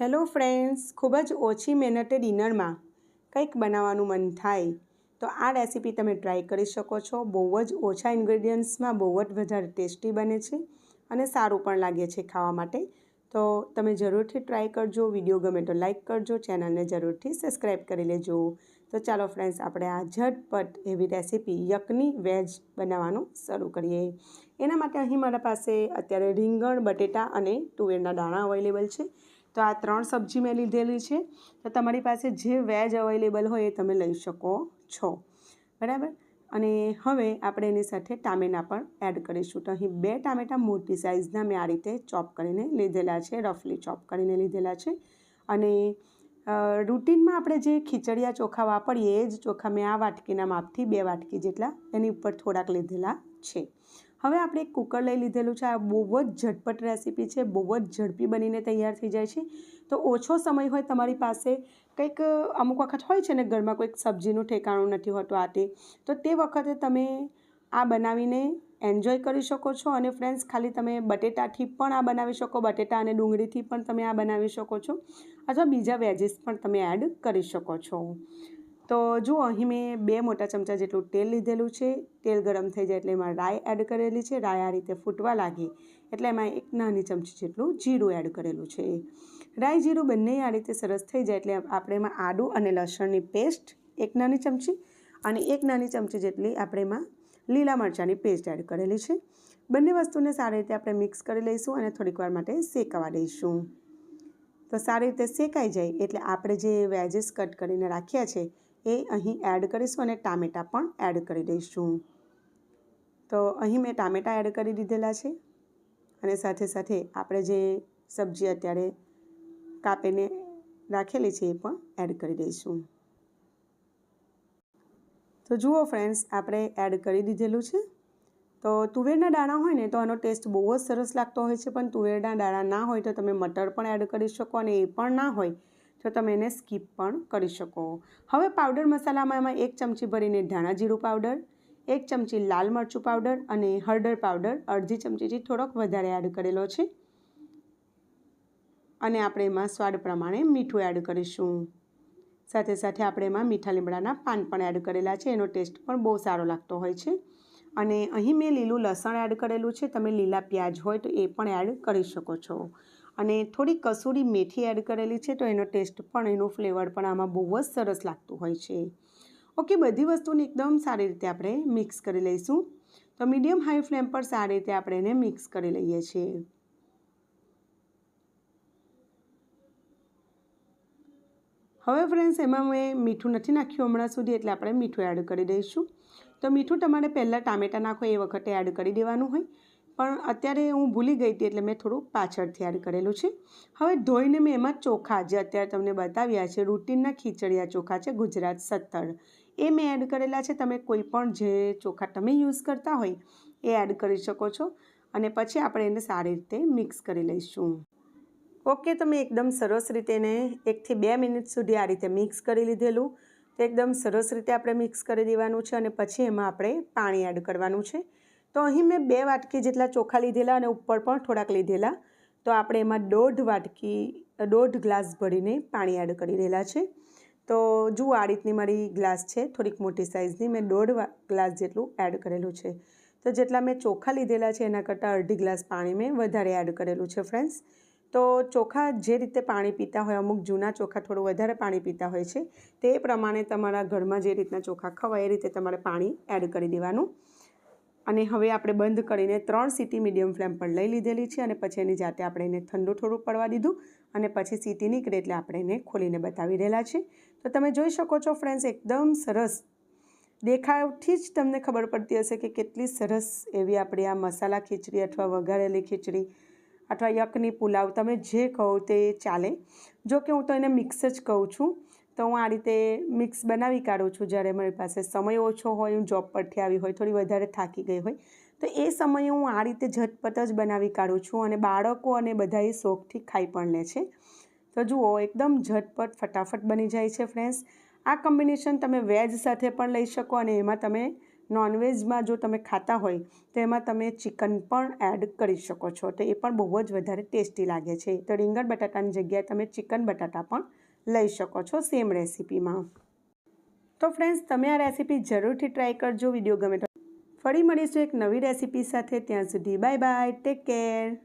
Hello friends, ખૂબ જ ઓછી મહેનતે ડિનરમાં કંઈક બનાવવાનું મન થાય તો આ રેસીપી તમે ટ્રાય કરી શકો છો. બહુ જ ઓછા ઇન્ગ્રેડિયન્ટ્સમાં બહુ જ વધારે ટેસ્ટી બને છે અને સારું પણ લાગે છે ખાવા માટે. તો તમે જરૂરથી ટ્રાય કરજો, વીડિયો ગમે તો લાઇક કરજો, ચેનલને જરૂરથી સબસ્ક્રાઈબ કરી લેજો. તો ચાલો ફ્રેન્ડ્સ, આપણે આ ઝટપટ એવી રેસીપી યકની વેજ બનાવવાનું શરૂ કરીએ. એના માટે અહીં મારા પાસે અત્યારે રીંગણ, બટેટા અને તુવેરના દાણા અવેલેબલ છે. તો આ ત્રણ સબ્જી મેં લીધેલી છે. તો તમારી પાસે જે વેજ અવેલેબલ હોય એ તમે લઈ શકો છો. બરાબર? અને હવે આપણે એની સાથે ટામેટા પણ એડ કરીશું. તો અહીં બે ટામેટાં મોટી સાઇઝના મેં આ રીતે ચોપ કરીને લીધેલા છે, રફલી ચોપ કરીને લીધેલા છે. અને રૂટીનમાં આપણે જે ખીચડિયા ચોખા વાપરીએ એ જ ચોખા મેં આ વાટકીના માપથી બે વાટકી જેટલા એની ઉપર થોડાક લીધેલા છે. હવે આપણે એક કુકર લઈ લીધેલું છે. આ બહુ જ ઝટપટ રેસીપી છે. બહુ જ ઝડપી બનીને તૈયાર થઈ જાય છે. તો ઓછો સમય હોય તમારી પાસે, કંઈક અમુક વખત હોય છે ને ઘરમાં કોઈક સબ્જીનું ઠેકાણું નથી હોતું આ તે, તો તે વખતે તમે આ બનાવીને એન્જોય કરી શકો છો. અને ફ્રેન્ડ્સ, ખાલી તમે બટેટાથી પણ આ બનાવી શકો, બટેટા અને ડુંગળીથી પણ તમે આ બનાવી શકો છો. અથવા બીજા વેજીસ પણ તમે એડ કરી શકો છો. તો જુઓ, અહીં મેં બે મોટા ચમચા જેટલું તેલ લીધેલું છે. તેલ ગરમ થઈ જાય એટલે એમાં રાઈ એડ કરેલી છે. રાઈ આ રીતે ફૂટવા લાગે એટલે એમાં એક નાની ચમચી જેટલું જીરું એડ કરેલું છે. રાઈ જીરું બંને આ રીતે સરસ થઈ જાય એટલે આપણે એમાં આદું અને લસણની પેસ્ટ એક નાની ચમચી અને એક નાની ચમચી જેટલી આપણે એમાં લીલા મરચાંની પેસ્ટ એડ કરેલી છે. બંને વસ્તુને સારી રીતે આપણે મિક્સ કરી લઈશું અને થોડીક વાર માટે શેકવા દઈશું. તો સારી રીતે શેકાઈ જાય એટલે આપણે જે વેજીસ કટ કરીને રાખ્યા છે એ અહીં એડ કરીશું અને ટામેટાં પણ એડ કરી દઈશું. તો અહીં મેં ટામેટાં એડ કરી દીધેલા છે અને સાથે સાથે આપણે જે સબ્જી અત્યારે કાપીને રાખેલી છે એ પણ એડ કરી દઈશું. તો જુઓ ફ્રેન્ડ્સ, આપણે એડ કરી દીધેલું છે. તો તુવેરના દાણા હોય ને તો આનો ટેસ્ટ બહુ જ સરસ લાગતો હોય છે, પણ તુવેરના દાણા ના હોય તો તમે મટર પણ એડ કરી શકો અને એ પણ ના હોય તો તમે એને સ્કીપ પણ કરી શકો. હવે પાવડર મસાલામાં એમાં એક ચમચી ભરીને ધાણા જીરું પાવડર, એક ચમચી લાલ મરચું પાવડર અને હળદર પાવડર અડધી ચમચીથી થોડોક વધારે એડ કરેલો છે. અને આપણે એમાં સ્વાદ પ્રમાણે મીઠું એડ કરીશું. સાથે સાથે આપણે એમાં મીઠા લીમડાના પાન પણ એડ કરેલા છે, એનો ટેસ્ટ પણ બહુ સારો લાગતો હોય છે. અને અહીં મેં લીલું લસણ એડ કરેલું છે, તમે લીલા પ્યાજ હોય તો એ પણ એડ કરી શકો છો. અને થોડી કસૂરી મેથી એડ કરેલી છે તો એનો ટેસ્ટ પણ, એનો ફ્લેવર પણ આમાં બહુ જ સરસ લાગતું હોય છે. ઓકે બધી વસ્તુને એકદમ સારી રીતે આપણે મિક્સ કરી લઈશું. તો મીડિયમ હાઈ ફ્લેમ પર સારી રીતે આપણે એને મિક્સ કરી લઈએ છીએ. હવે ફ્રેન્ડ્સ એમાં મેં મીઠું નથી નાખ્યું હમણાં સુધી, એટલે આપણે મીઠું એડ કરી દઈશું. તો મીઠું તમારે પહેલાં ટામેટાં નાખો, એ વખતે એડ કરી દેવાનું હોય. પણ અત્યારે હું ભૂલી ગઈ હતી એટલે મેં થોડું પાછળથી એડ કરેલું છે. હવે ધોઈને મેં એમાં ચોખા જે અત્યારે તમને બતાવ્યા છે, રૂટીનના ખીચડિયા ચોખા છે, ગુજરાત સત્તર. એ મેં એડ કરેલા છે. તમે કોઈ પણ જે ચોખા તમે યુઝ કરતા હોય એ એડ કરી શકો છો. અને પછી આપણે એને સારી રીતે મિક્સ કરી લઈશું. ઓકે તમે એકદમ સરસ રીતે એને એકથી બે મિનિટ સુધી આ રીતે મિક્સ કરી લીધેલું. તો એકદમ સરસ રીતે આપણે મિક્સ કરી દેવાનું છે અને પછી એમાં આપણે પાણી એડ કરવાનું છે. તો અહીં મેં બે વાટકી જેટલા ચોખા લીધેલા અને ઉપર પણ થોડાક લીધેલા. તો આપણે એમાં દોઢ વાટકી, દોઢ ગ્લાસ ભરીને પાણી એડ કરી રહેલા છે. તો જુઓ આ રીતની મારી ગ્લાસ છે, થોડીક મોટી સાઇઝની. મેં દોઢ ગ્લાસ જેટલું એડ કરેલું છે. તો જેટલા મેં ચોખા લીધેલા છે, એના કરતાં અડધી ગ્લાસ પાણી મેં વધારે એડ કરેલું છે, ફ્રેન્ડ્સ. તો ચોખા જે રીતે પાણી પીતા હોય, અમુક જૂના ચોખા થોડું વધારે પાણી પીતા હોય છે, તે પ્રમાણે તમારા ઘરમાં જે રીતના ચોખા ખવાય, એ રીતે તમારે પાણી એડ કરી દેવાનું. અને હવે આપણે બંધ કરીને ત્રણ સીટી મીડિયમ ફ્લેમ પર લઈ લીધેલી છે અને પછી એની જાતે આપણે એને ઠંડુ થોડું પડવા દીધું અને પછી સીટી નીકળે એટલે આપણે એને ખોલીને બતાવી રહેલા છે. તો તમે જોઈ શકો છો ફ્રેન્ડ્સ, એકદમ સરસ. દેખાવથી જ તમને ખબર પડતી હશે કે કેટલી સરસ એવી આપણી આ મસાલા ખીચડી અથવા વઘારેલી ખીચડી અથવા યકની પુલાવ તમે જે કહો તે ચાલે. જો કે હું તો એને મિક્સ જ કહું છું. તો હું આ રીતે મિક્સ બનાવી કાઢું છું જ્યારે મારી પાસે સમય ઓછો હોય, હું જોબ પરથી આવી હોય, થોડી વધારે થાકી ગઈ હોય, તો એ સમયે હું આ રીતે ઝટપટ જ બનાવી કાઢું છું અને બાળકો અને બધા શોખથી ખાઈ પણ લે છે. તો જુઓ, એકદમ ઝટપટ, ફટાફટ બની જાય છે ફ્રેન્ડ્સ આ કોમ્બિનેશન તમે વેજ સાથે પણ લઈ શકો અને એમાં તમે નોનવેજમાં જો તમે ખાતા હોય, તો એમાં તમે ચિકન પણ એડ કરી શકો છો. તો એ પણ બહુ જ વધારે ટેસ્ટી લાગે છે. તો રીંગણ બટાટાની જગ્યાએ તમે ચિકન બટાટા પણ લઈ શકો છો સેમ રેસીપીમાં તો ફ્રેન્ડ્સ તમે આ રેસીપી જરૂરથી ટ્રાય કરજો વીડિયો ગમે તો. ફરી મળીશું એક નવી રેસીપી સાથે. ત્યાં સુધી બાય બાય ટેક કેર